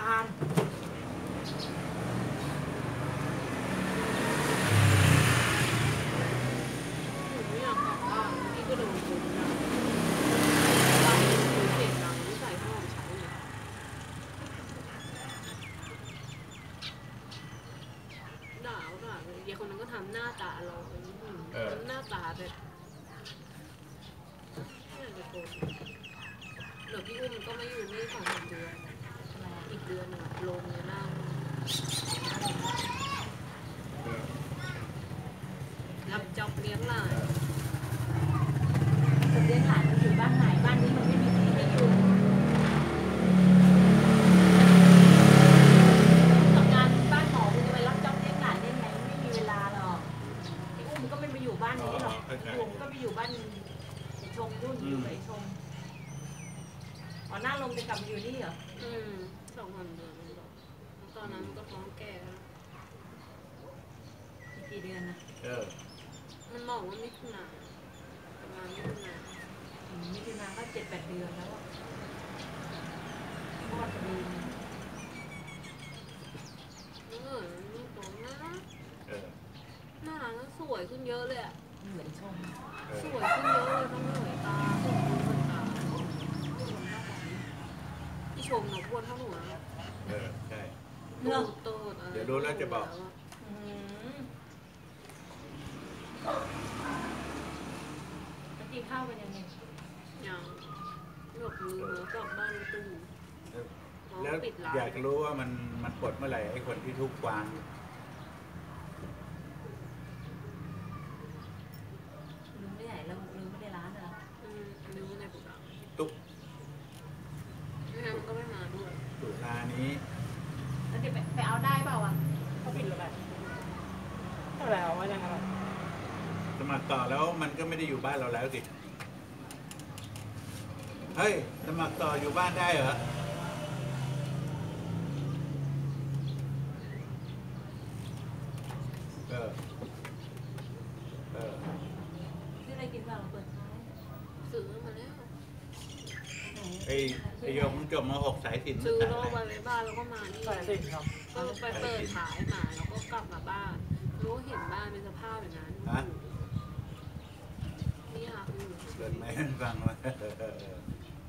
านหน้านพี่ก็โดนทุบนะบ้านหนูเสียงดังนิสัยพ่อของฉันเนี่ยด่าด่าเลยเด็กคนนั้นก็ทำหน้าตาเราหน้าตาแบบไม่กจะโกรธเดี๋ยวพี่อุ้มก็ไม่อยู่นี่สองสามเดือน อีกเดือนหนึงอะลงเลยหน้าเออรับจอบเลี้ยงหลาน จะเลี้ยงหลานมันอยู่บ้านไหนบ้านนี้มันไม่มีที่ให้อยู่ทำงานบ้านหมอคุณจะไปรับจ็อบเลี้ยงหลานได้ไงไม่มีเวลาหรอกไอ้อุ้มมันก็ไม่ไปอยู่บ้านนี้หรอกไอ้อุ้มก็ไปอยู่บ้านไอ้ชมรุ่นอยู่กับไอ้ชมอ๋อหน้าลงจะกลับมาอยู่นี่เหรอ อืมสองสามเดือนมันบอกตอนนั้นมันก็ท้องแก่แล้ว อี กกี่เดือนนะเออ มันบอกว่ามิถุนาประมาณมิถุนาอืมมิถุนาก็เจ็ดแปดเดือนแล้วอะคลอดพอดีเออนี่ตัวน่ารักเออ น่ารักแล้วสวยขึ้นเยอะเลยอะเหมือนชมเอสอ วยขึ้นเยอะเลยทั้งเหนื่อยตาสมบูรณ์เหมือนตาที่ชมหนูอ้วนเท่าหนูนะเออ ใช่ ตูดตูดอะไรเดี๋ยวรู้แล้วจะบอกอืม แล้วกินข้าวกันยังไงยังหลบมือหัวกลับบ้านตู้เออหมอแล้วปิดร้านอยากรู้ว่ามันมันปลดเมื่อไหร่ไอ้คนที่ทุกข์กวาง ลืมไม่ไหนแล้วลืมไม่ได้ร้านเหรอ อืมนิ้วในปุกอะ ตุ๊ก ไม่งั้นมันก็ไม่มาด้วย ตุลานี้ แล้วเดี๋ยวไปไปเอาได้เปล่าอะ เขาปิดหรือเปล่าเท่าไหร่เอาไว้ยังไงล่ะ ส มัครต่อแล้วมันก็ไม่ได้อยู่บ้านเราแล้วสิเฮ้ยสมัครต่ออยู่บ้านได้เหรอเออเออที่อะไรกินเปล่าเราเปิดท้ายซื้อมาแล้วไหนไอ้ไอ้โยมมึงจบมาหกสายสินซื้อสายโลไหนไว้ไว้บ้านแล้วก็มานี่ใส่สิครับก็ไปเปิดขายมาแล้วก็กลับมาบ้านรู้เห็นบ้านเป็นสภาพแบบนั้น ฮะนี่ค่ะอืมเกิดไหมให้ฟังว่าเออเออเออ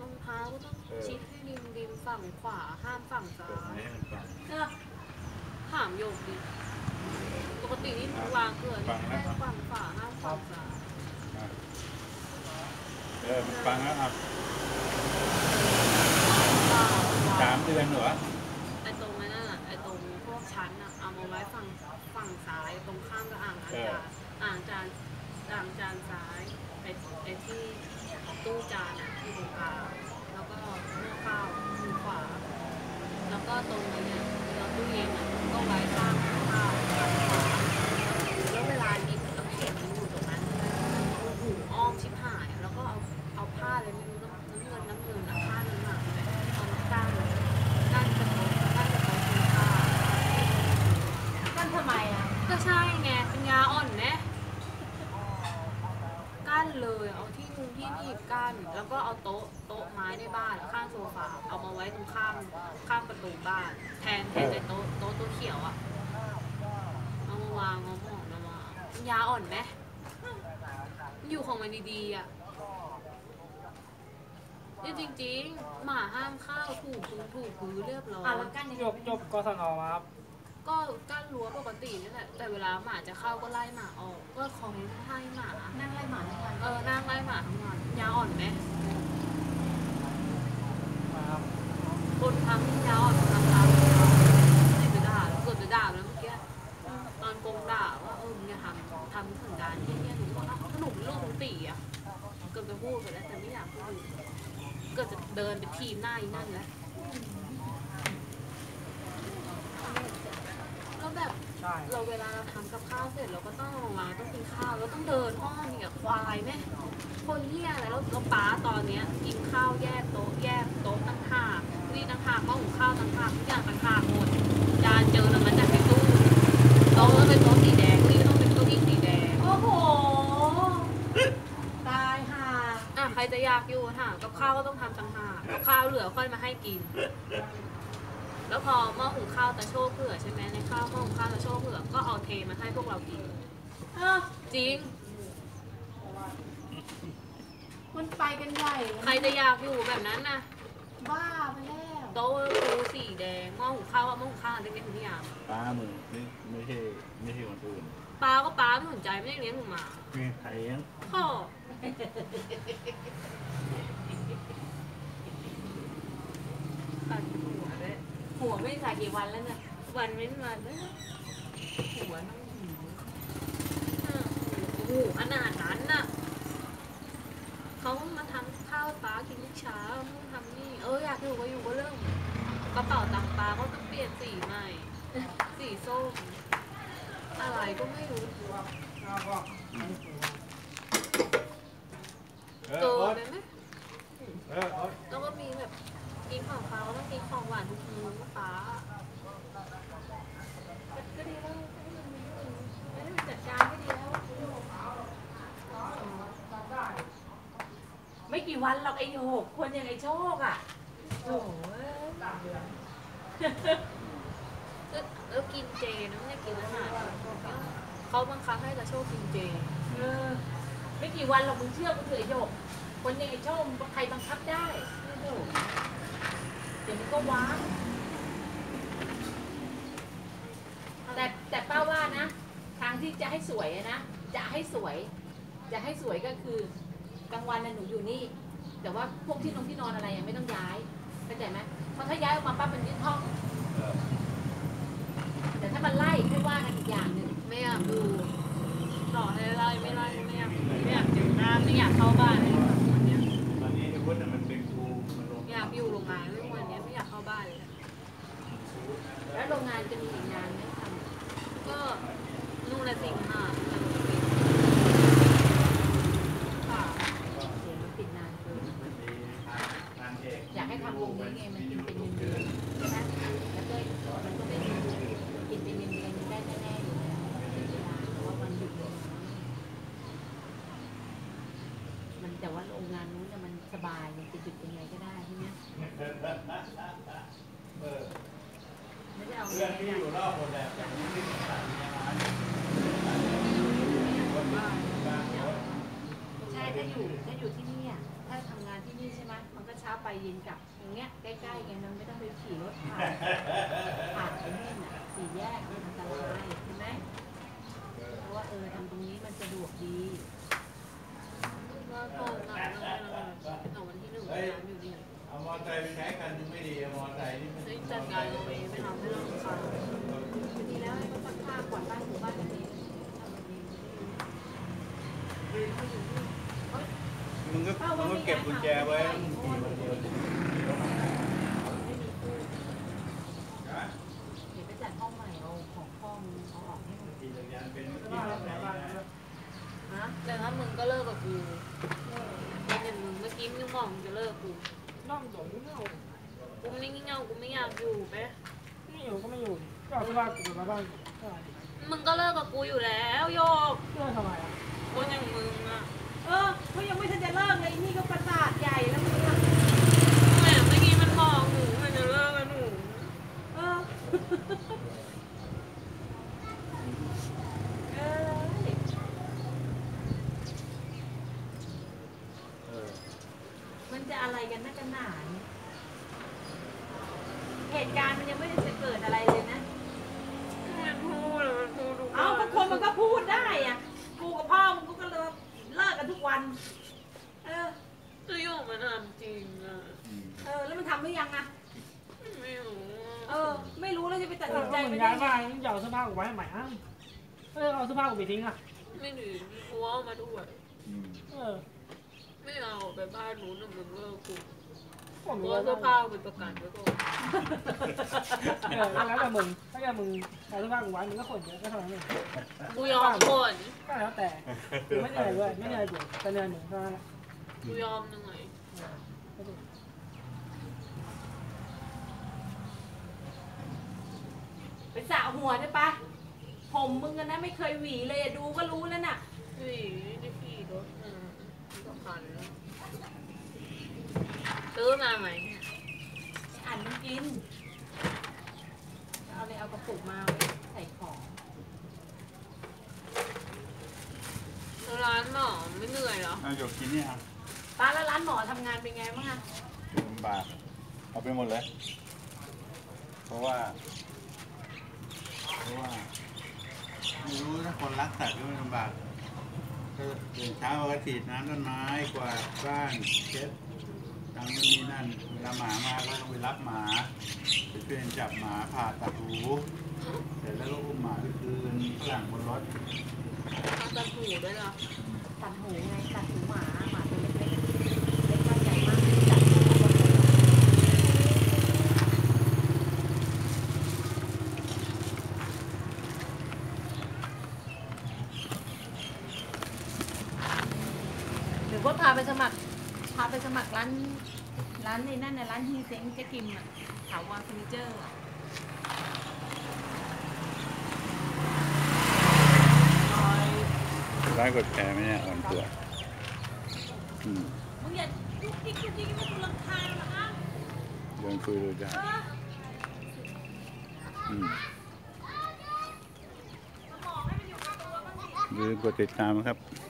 รองเท้าก็ต้องเออชิดให้ริมริมฝั่งขวาห้ามฝั่งซ้าเกิดไหมยให้มันฟังเออถามโยกดิปกตินี่วางเกลือนี่แค่ฝั่งขวาห้ามฝั่งซ้าย อะเออมันฟังแล้วครับสามเดือนเหรอ ไอ้ตรงนั้นน่ะไอ้ตรงพวกชั้นน่ะเอามาไว้ฝั่งฝั่งซ้ายตรงข้ามกับอ่างอาจารย์อ่างจานอ่างจานซ้าย ไอ้ไอ้ที่ตู้จานอะที่ตรงกลางแล้วก็หม้อข้าวมือขวา แล้วก็ตรงนี้เนี่ยเราตู้เย็นอะก็ไว้ข้างข้าวฝั่งขวาแล้วเวลาหยิบน้ำแข็งมันอยู่ตรงนั้นโอ้โหอ้อมชิบหายอะแล้วก็เอาเอาผ้าเลยไม่รู้น้ำน้ำเงินน้ำเงินอะผ้านั้นมาแบบเอามากั้นกั้นกระโปรงกั้นกระโปรงคือผ้า กั้นทำไมอะ ก็ใช่ไงเป็นยาอ่อนแนะกั้นเลยเอา ที่มุงที่หนีบกั้นแล้วก็เอาโต๊ะโต๊ะไม้ในบ้านข้างโซฟาเอามาไว้ตรงข้ามข้างประตูบ้าน แทนแทนในโต๊ะโต๊ะตัวเขียวอะเอามาวางเอาหมอนเอามาเป็นยาอ่อนไหมมันอยู่ของมันดีๆอะนี่จริงๆหมาห้ามเข้าถูกพื้นถูกพื้นเรียบร้อยอะแล้วกั้นยังจไงบจบกศนมาครับ ก็กั้นรั้วปกตินี่แหละแต่เวลาหมาจะเข้าก็ไล่หมาออก ก็คอยให้หมา นั่งไล่หมาทั้งวันเออนั่งไล่หมาทั้งวันยาอ่อนไหมมาครับคนทำยาอ่อนทำตามไม่ไปด่าแล้วเกิดไปด่าแล้วเมื่อกี้ตอนกงด่าว่าเออมึงอย่าทำทำสันดานที่เนี่ยหนูบอกอ้าวก็หนูเป็นลูกของตีอะเกิดจะพูดไปแล้วแต่ไม่อยากพูดเกิดจะเดินไปทีมหน้าอีนั่นแล้วแล้วแบบ ใช่ เราเวลาเราทำกับข้าวเสร็จเราก็ต้องลงมาต้องกินข้าวแล้วต้องเดินอ้อมเนี่ยควายไหมคนเที่ยอะไรแล้วแล้วป้าตอนเนี้ยกินข้าวแยกโต๊ะแยกโต๊ะต่างหากนี่ต่างหากหม้อหุงข้าวต่างหากทุกอย่างต่างหากหมดจานเจอแล้วมันจะไปตู้โต๊ะก็เป็นโต๊ะสีแดงนี่ก็ต้องเป็นเก้าอี้สีแดงโอ้โหตายห่าอะใครจะอยากอยู่ถามกับข้าวก็ต้องทำต่างหากกับข้าวเหลือค่อยมาให้กิน แล้วพอหม้อหุงข้าวตะโชกเผือกใช่ไหมในข้าวหม้อหุงข้าวตะโชกเผือกก็เอาเทมาให้พวกเรากินเออจริง มันไปกันใหญ่ใครจะอยากอยู่แบบนั้นนะบ้าไปแล้วโต๊ะปูสีแดงหม้อหุงข้าวว่าหม้อหุงข้าวเล็กๆทุกอย่างป้ามึงไม่ไม่ใช่ไม่ใช่คนอื่นปลาก็ปลาไม่สนใจไม่ได้เลี้ยงหนูหมานี่ใครเลี้ยงพ่อตัดหัวเลยหัวไม่ใส่กี่วันแล้วเนี่ยวันเว้นวันเลยหัวน้องหนูอะโอ้โหขนาดนั้นน่ะ เขามาทำข้าวปลากินทุกเช้ามึงทำนี่เอออยากอยู่ก็อยู่ก็เรื่องกระเป๋าตังค์ปลาก็ต้องเปลี่ยนสีใหม่ สีส้ม อะไรก็ไม่รู้ เออ เกิ โอ๊ น ต เลยไหม เออโอ๊ต แล้วก็มีแบบกินของฟ้าก็ต้องกินของหวานทุกมื้อฟ้าก็ดีแล้วไม่ได้ไปจัดการก็ดีแล้ว ไม่กี่ วันหรอกไอ้หกคนอย่างไอ้โชคอะโอ้โหแล้วแล้วกินเจนะไม่ได้กินอาหารเขาบังคับให้ตาโชคกินเจเออไม่กี่วันหรอกมึงเชื่อกูเถอะไอ้หยกคนอย่างไอ้โชคใครบังคับได้โอ้โหเดี๋ยวมันก็ว้างแต่แต่ป้าว่านะ ทางที่จะให้สวยอะนะจะให้สวย จะให้สวยก็คือกลางวันน่ะหนูอยู่นี่ แต่ว่าพวกที่นงที่นอนอะไรยังไม่ต้องย้ายเข้าใจไหมเพราะถ้าย้ายออกมาปั๊บมันยึดห้องแต่ถ้ามันไล่ไม่ว่ากันอีกอย่างหนึ่งไม่อยากดูต่อให้ไล่ไม่ไล่ก็ไม่อยากไม่อยากเจอหน้าไม่อยากเข้าบ้านเลยวันเนี้ย ตอนนี้ไอ้วุฒิน่ะมันเป็นครูมันลง อยากอยู่โรงงานไม่วันเนี้ยไม่อยากเข้าบ้านเลย แล้วโรงงานจะมีอีกนานไหมท ก็นู่นละสิงหาค่ะำเดี๋ยวมันปิดนานเกิน มันมีงานเอก อยากให้ทำวงนี้ไงมันกินเป็นเงินเดือนใช่ไหมแล้วก็มันก็ไม่มีกินเป็นเงินเดือนได้แน่ๆอยู่แล้วเป็นเวลาเพราะว่ามันหยุดเลยมันแต่ว่าโรงงานนู้นน่ะมันสบายมันจะหยุดยังไงก็ได้ใช่ไหม เพื่อนที่อยู่รอบหมดแหละแต่นี่ไม่ได้ตัดงานคนบ้านบ้านใช่ถ้าอยู่ถ้าอยู่ที่นี่อะถ้าทำงานที่นี่ใช่ไหมมันก็เช้าไปเย็นกลับอย่างเงี้ยใกล้ๆไงมันไม่ต้องไปขี่รถผ่านผ่านไอ้นี่น่ะสี่แยกมันอันตรายใช่ไหมเพราะว่าเออทำตรงนี้มันสะดวกดี ถไหนนะฮะแต่ถ้ามึงก็เลิกกับกูเป็นอย่างมึงเมื่อกี้มึงบอกมึงจะเลิกกูน้องหลงไม่เอากูไม่งี่เง่ากูไม่อยากอยู่ไปไม่อยู่ก็ไม่อยู่ก็เอาเสื้อผ้ากูมาบ้านก็อะไรมึงก็เลิกกับกูอยู่แล้วโยกเพื่อทำไมอะคนอย่างมึงอะ เออเขายังไม่ทันจะเลิกเลยนี่ก็ประสาทใหญ่แล้วมึงอะแหมเมื่อกี้มันบอกหนูมันจะเลิกกับหนูเออ เออเออมันจะอะไรกันนักกันหนาเนี่ยเหตุการณ์มันยังไม่ได้จะเกิดอะไรเลยนะ มันพูดเลยมันพูดทุกเอาบางคนมันก็พูดได้อะ วัน เออจะโยกมันทำจริงอะอืมเออ แล้วมันทำหรือยังอะไม่รู้เออ ไม่รู้แล้วจะไปตัดเอสิอนใจก็มึไม่งได้ย้ายไงบ้านมึงอย่าเอาเสื้อผ้ากูไว้ให้ใหม่อ้าวเออเอาเสื้อผ้ากูไปทิ้งอะไม่ดีกูเอามาด้วยอืมเออ ไม่เอาไปบ้านนู้นน่ะมึงเลิกกู ผมกูรู้เอาว่าเสื้อผ้าไปประกันไว้ก่อนเออแล้วแต่มึงถ้าเกิดมึงเอาเสื้อผ้ากูไว้มึงก็ขนเยอะก็เท่านั้นเองกูยอมก่อนก็แล้วแต่กูไม่เหนื่อยด้วยไม่เหนื่อยเดี๋ยวแต่เหนื่อยหนึ่งเท่านั้นแหละกูยอมเหนื่อยเออก็ถูกไปสระหัวได้ปะผมมึงกันนะไม่เคยหวีเลยอะดูก็รู้แล้วน่ะ นี่ได้ขี่รถมาสำคัญแล้ว ซื้อมาไหมไอ้อ่านมันกินระปุกมาไว้ใส่ของร้านหมอไม่เหนื่อยเหรอเอาหยกกินนี่อะป้าแล้วร้านหมอทำงานเป็นไงบ้างอะลำบากเอาไปหมดเลย เพราะว่า เพราะว่าไม่รู้ถ้าคนรักสัตว์ก็ไม่ลำบากก็ตื่นเช้าก็ฉีดน้ำต้นไม้กวาดบ้านเช็ด ทำนู่นนี่นั่นเวลาหมามาก็ต้องไปรับหมาไปช่วยจับหมาผ่าตัดหูเสร็จแล้วก็อุ้มหมาไปคืนฝรั่งบนรถ ตัดหูด้วยเหรอ ตัดหูไง ตัดหูหมาหมาตัวเล็กๆเล็กมากใหญ่มากตัดหูหมาตัวเล็กหรือว่าพาไปสมัคร พาไปส มัครร้านร้านในนั่นน่ะร้านฮีเซ็งเจ๊กิมอะถาวรเฟอร์นิเจอร์อะร้านกดแชร์ไหมเนี่ยอ่อนตัวอืมมึงอย่าลุกดิ๊กลุกดิ๊กมันกูรำคาญนะเดินคุยดูได้เอออืมอย่าลืมกดติดตามนะครับจ